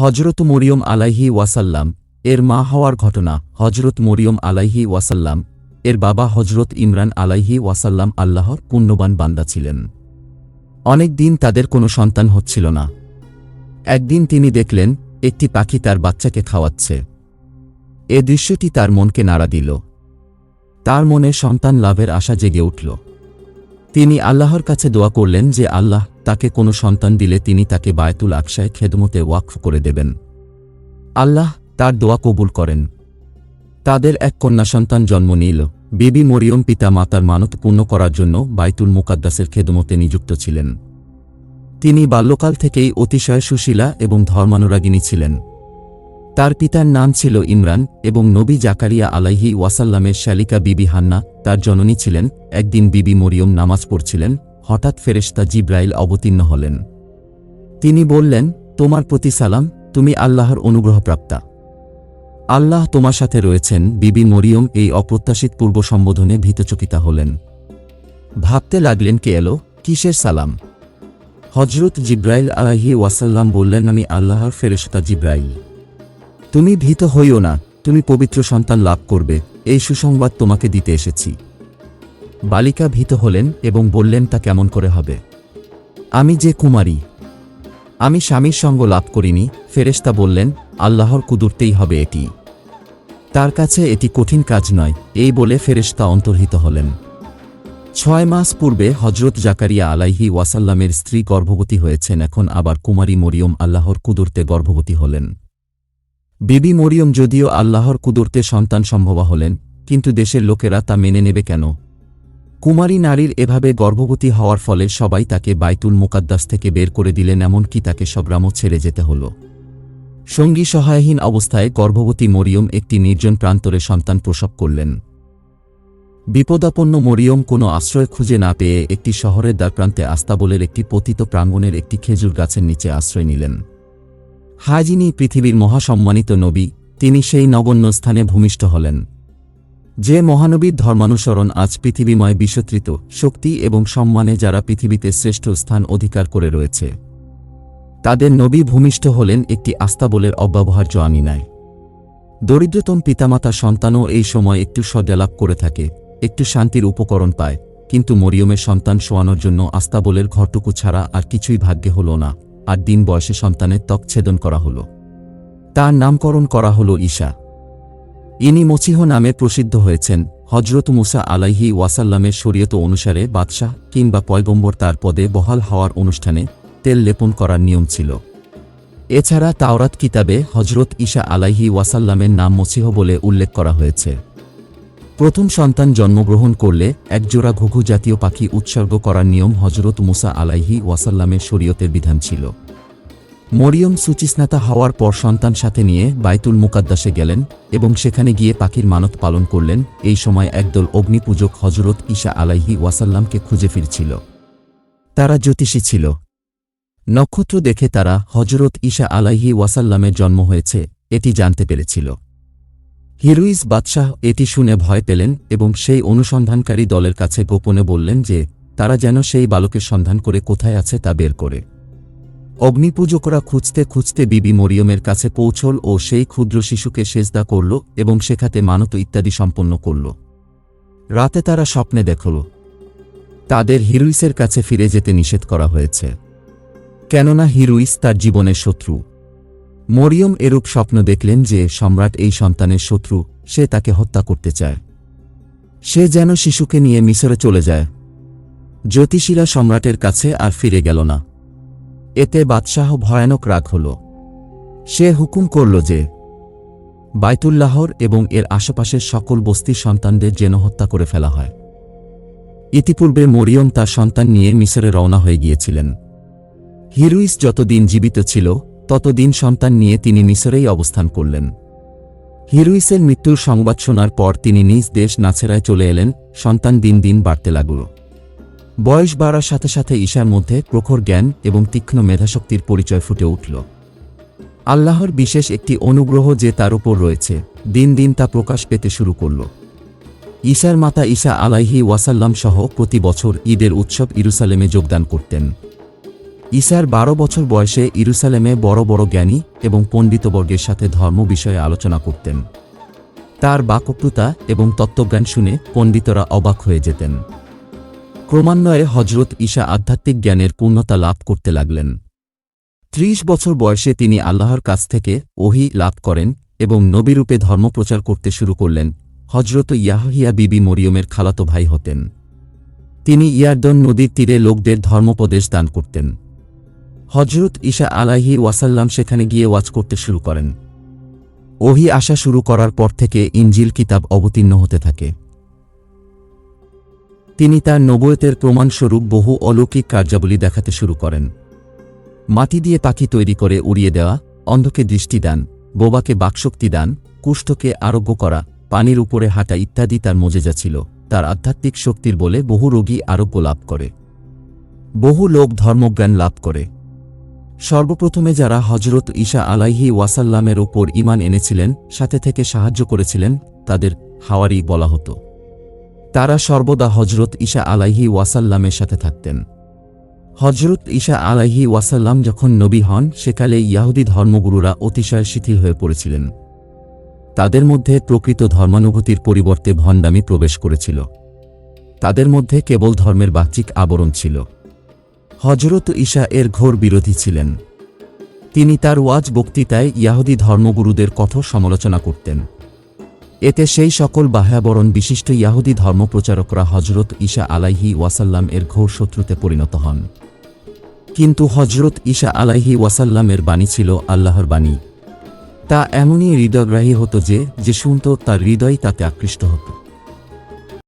হজরত মরিয়ম আলাইহি ওয়াসাল্লাম, এর মা হওয়ার ঘটনা হজরত মরিয়ম আলাইহি ওয়াসাল্লাম, এর বাবা হজরত ইমরান আলাইহি ওয়াসাল্লাম আল্লাহর পুণ্যবান বান্দা ছিলেন। অনেক দিন তাদের কোনো সন্তান হচ্ছিল না। একদিন তিনি দেখলেন, একটি পাখি তার বাচ্চাকে খাওয়াচ্ছে। এ দৃশ্যটি তার মনকে নাড়া দিল। তার মনে সন্তান লাভের আশা জেগে উঠল। তিনি আল্লাহর কাছে দোয়া করলেন যে আল্লাহ তাকে কোনো সন্তান দিলে তিনি তাকে বায়তুল আকশায় খেদমতে ওয়াকফ করে দেবেন। আল্লাহ তার দোয়া কবুল করেন। তাদের এক কন্যা সন্তান জন্ম নিল। বিবি মরিয়ম পিতা মাতার মানত পূর্ণ করার জন্য বাইতুল মুকাদ্দাসের খেদমতে নিযুক্ত ছিলেন। তিনি বাল্যকাল থেকেই অতিশয় সুশীলা এবং ধর্মানুরাগিনী ছিলেন। তার পিতার নাম ছিল ইমরান এবং নবী জাকারিয়া আলাইহি ওয়াসাল্লামের শালিকা বিবি হান্না, তার জননী ছিলেন। একদিন বিবি মরিয়ম নামাজ পড়ছিলেন। হঠাৎ ফেরেশতা জিব্রাইল অবতীর্ণ হলেন। তিনি বললেন, তোমার প্রতি সালাম, তুমি আল্লাহর অনুগ্রহপ্রাপ্তা। আল্লাহ তোমার সাথে রয়েছেন। বিবি মরিয়ম এই অপ্রত্যাশিত পূর্ব সম্বোধনে ভীতচকিতা হলেন। ভাবতে লাগলেন, কে এলো? কিসের সালাম? হজরত জিব্রাইল আলাহি ওয়াসাল্লাম বললেন, আমি আল্লাহর ফেরেশতা জিব্রাইল। তুমি ভীত হইও না, তুমি পবিত্র সন্তান লাভ করবে, এই সুসংবাদ তোমাকে দিতে এসেছি। বালিকা ভীত হলেন এবং বললেন, তা কেমন করে হবে? আমি যে কুমারী, আমি স্বামীর সঙ্গ লাভ করিনি। ফেরেশতা বললেন, আল্লাহর কুদুরতেই হবে এটি। তার কাছে এটি কঠিন কাজ নয়। এই বলে ফেরেশতা অন্তর্হিত হলেন। ছয় মাস পূর্বে হজরত জাকারিয়া আলাইহি ওয়াসাল্লামের স্ত্রী গর্ভবতী হয়েছেন, এখন আবার কুমারী মরিয়ম আল্লাহর কুদুরতে গর্ভবতী হলেন। বিবি মরিয়ম যদিও আল্লাহর কুদরতে সন্তান সম্ভবা হলেন, কিন্তু দেশের লোকেরা তা মেনে নেবে কেন? কুমারী নারীর এভাবে গর্ভবতী হওয়ার ফলে সবাই তাকে বাইতুল মুকাদ্দাস থেকে বের করে দিলেন, এমনকি তাকে সবরামও ছেড়ে যেতে হল। সঙ্গী সহায়হীন অবস্থায় গর্ভবতী মরিয়ম একটি নির্জন প্রান্তরে সন্তান প্রসব করলেন। বিপদাপন্ন মরিয়ম কোনো আশ্রয় খুঁজে না পেয়ে একটি শহরের দ্বারপ্রান্তে আস্তাবলের একটি পতিত প্রাঙ্গণের একটি খেজুর গাছের নিচে আশ্রয় নিলেন। হাজিনি পৃথিবীর মহাসম্মানিত নবী, তিনি সেই নগণ্য স্থানে ভূমিষ্ঠ হলেন। যে মহানবীর ধর্মানুসরণ আজ পৃথিবীময় বিসতৃত শক্তি এবং সম্মানে যারা পৃথিবীতে শ্রেষ্ঠ স্থান অধিকার করে রয়েছে। তাদের নবী ভূমিষ্ঠ হলেন একটি আস্তাবলের অব্যবহার্য আমিনায় দরিদ্রতম পিতামাতা সন্তানও এই সময় একটু সজ্জালাভ করে থাকে, একটু শান্তির উপকরণ পায়, কিন্তু মরিয়মের সন্তান শোয়ানোর জন্য আস্তাবলের ঘরটুকু ছাড়া আর কিছুই ভাগ্যে হল না। আর দিন বয়সে সন্তানের ত্বক ছেদন করা হল। তার নামকরণ করা হল ঈশা। ইনি মচিহ নামে প্রসিদ্ধ হয়েছেন। হজরত মুসা আলাইহি ওয়াসাল্লামের শরীয়ত অনুসারে বাদশাহ কিংবা পয়গম্বর তার পদে বহাল হওয়ার অনুষ্ঠানে তেল লেপন করার নিয়ম ছিল। এছাড়া তাওরাত কিতাবে হজরত ঈশা আলাইহি ওয়াসাল্লামের নাম মসিহ বলে উল্লেখ করা হয়েছে। প্রথম সন্তান জন্মগ্রহণ করলে একজোড়া ঘুঘু জাতীয় পাখি উৎসর্গ করার নিয়ম হজরত মুসা আলাইহি ওয়াসাল্লামের শরীয়তের বিধান ছিল। মরিয়ম সুচিস্নাতা হওয়ার পর সন্তান সাথে নিয়ে বাইতুল মুকাদ্দাসে গেলেন এবং সেখানে গিয়ে পাখির মানত পালন করলেন। এই সময় একদল অগ্নিপূজক হজরত ঈশা আলাইহি ওয়াসাল্লামকে খুঁজে ফিরছিল। তারা জ্যোতিষী ছিল। নক্ষত্র দেখে তারা হজরত ঈশা আলাইহি ওয়াসাল্লামের জন্ম হয়েছে, এটি জানতে পেরেছিল। হিরুইস বাদশাহ এটি শুনে ভয় পেলেন এবং সেই অনুসন্ধানকারী দলের কাছে গোপনে বললেন যে, তারা যেন সেই বালকের সন্ধান করে কোথায় আছে তা বের করে। অগ্নিপূজকরা খুঁজতে খুঁজতে বিবি মরিয়মের কাছে পৌঁছল ও সেই ক্ষুদ্র শিশুকে সেজদা করল এবং শেখাতে মানত ইত্যাদি সম্পন্ন করল। রাতে তারা স্বপ্নে দেখল। তাদের হিরুইসের কাছে ফিরে যেতে নিষেধ করা হয়েছে। কেননা হিরুইস তার জীবনের শত্রু। মরিয়ম এরূপ স্বপ্ন দেখলেন যে সম্রাট এই সন্তানের শত্রু, সে তাকে হত্যা করতে চায়। সে যেন শিশুকে নিয়ে মিশরে চলে যায়। জ্যোতিষীরা সম্রাটের কাছে আর ফিরে গেল না। এতে বাদশাহ ভয়ানক রাগ হল। সে হুকুম করল যে, বাইতুল্লাহর এবং এর আশেপাশের সকল বস্তির সন্তানদের যেন হত্যা করে ফেলা হয়। ইতিপূর্বে মরিয়ম তার সন্তান নিয়ে মিশরে রওনা হয়ে গিয়েছিলেন। হিরুইস যতদিন জীবিত ছিল ততদিন সন্তান নিয়ে তিনি মিশরেই অবস্থান করলেন। হিরুইসের মৃত্যুর সংবাদ শোনার পর তিনি নিজ দেশ নাছেরায় চলে এলেন, সন্তান দিন দিন বাড়তে লাগল। বয়স বাড়ার সাথে সাথে ঈশার মধ্যে প্রখর জ্ঞান এবং তীক্ষ্ণ মেধাশক্তির পরিচয় ফুটে উঠল। আল্লাহর বিশেষ একটি অনুগ্রহ যে তার উপর রয়েছে, দিন দিন তা প্রকাশ পেতে শুরু করল। ঈশার মাতা ঈশা আলাইহি ওয়াসাল্লাম সহ প্রতি বছর ঈদের উৎসব ইরুসালেমে যোগদান করতেন। ঈসার বারো বছর বয়সে ইরুসালেমে বড় বড় জ্ঞানী এবং পণ্ডিতবর্গের সাথে ধর্ম বিষয়ে আলোচনা করতেন। তার বাকপ্রতা এবং তত্ত্বজ্ঞান শুনে পণ্ডিতরা অবাক হয়ে যেতেন। ক্রমান্বয়ে হজরত ঈশা আধ্যাত্মিক জ্ঞানের পূর্ণতা লাভ করতে লাগলেন। ত্রিশ বছর বয়সে তিনি আল্লাহর কাছ থেকে ওহি লাভ করেন এবং নবীরূপে ধর্মপ্রচার করতে শুরু করলেন। হজরত ইয়াহিয়া বিবি মরিয়মের খালাতো ভাই হতেন। তিনি ইয়ারদন নদীর তীরে লোকদের ধর্মোপদেশ দান করতেন। হজরত ঈশা আলাহি ওয়াসাল্লাম সেখানে গিয়ে ওয়াজ করতে শুরু করেন। ওহি আসা শুরু করার পর থেকে ইঞ্জিল কিতাব অবতীর্ণ হতে থাকে। তিনি তার নবয়তের প্রমাণস্বরূপ বহু অলৌকিক কার্যাবলী দেখাতে শুরু করেন। মাটি দিয়ে পাখি তৈরি করে উড়িয়ে দেওয়া, অন্ধকে দৃষ্টি দান, বোবাকে বাকশক্তি দান, কুষ্ঠকে আরোগ্য করা, পানির উপরে হাঁটা ইত্যাদি তার মজেজা ছিল তার আধ্যাত্মিক শক্তির বলে বহু রোগী আরোগ্য লাভ করে। বহু লোক ধর্মজ্ঞান লাভ করে। সর্বপ্রথমে যারা হজরত ঈশা আলাইহি ওয়াসাল্লামের ওপর ইমান এনেছিলেন, সাথে থেকে সাহায্য করেছিলেন, তাদের হাওয়ারি বলা হতো। তারা সর্বদা হজরত ঈশা আলাইহি ওয়াসাল্লামের সাথে থাকতেন। হজরত ঈশা আলাইহি ওয়াসাল্লাম যখন নবী হন, সেকালে ইয়াহুদি ধর্মগুরুরা অতিশয় শিথিল হয়ে পড়েছিলেন। তাদের মধ্যে প্রকৃত ধর্মানুভূতির পরিবর্তে ভণ্ডামি প্রবেশ করেছিল। তাদের মধ্যে কেবল ধর্মের বাহ্যিক আবরণ ছিল। হজরত ঈশা এর ঘোর বিরোধী ছিলেন। তিনি তার ওয়াজ বক্তৃতায় ইয়াহুদি ধর্মগুরুদের কঠোর সমালোচনা করতেন। এতে সেই সকল বাহ্যাবরণ বিশিষ্ট ইয়াহুদি ধর্মপ্রচারকরা হজরত ঈশা আলাইহি ওয়াসাল্লাম এর ঘোর শত্রুতে পরিণত হন। কিন্তু হজরত ঈশা আলাইহি ওয়াসাল্লামের বাণী ছিল আল্লাহর বাণী। তা এমনই হৃদয়গ্রাহী হতো যে যে শুনত তার হৃদয় তাতে আকৃষ্ট হতো।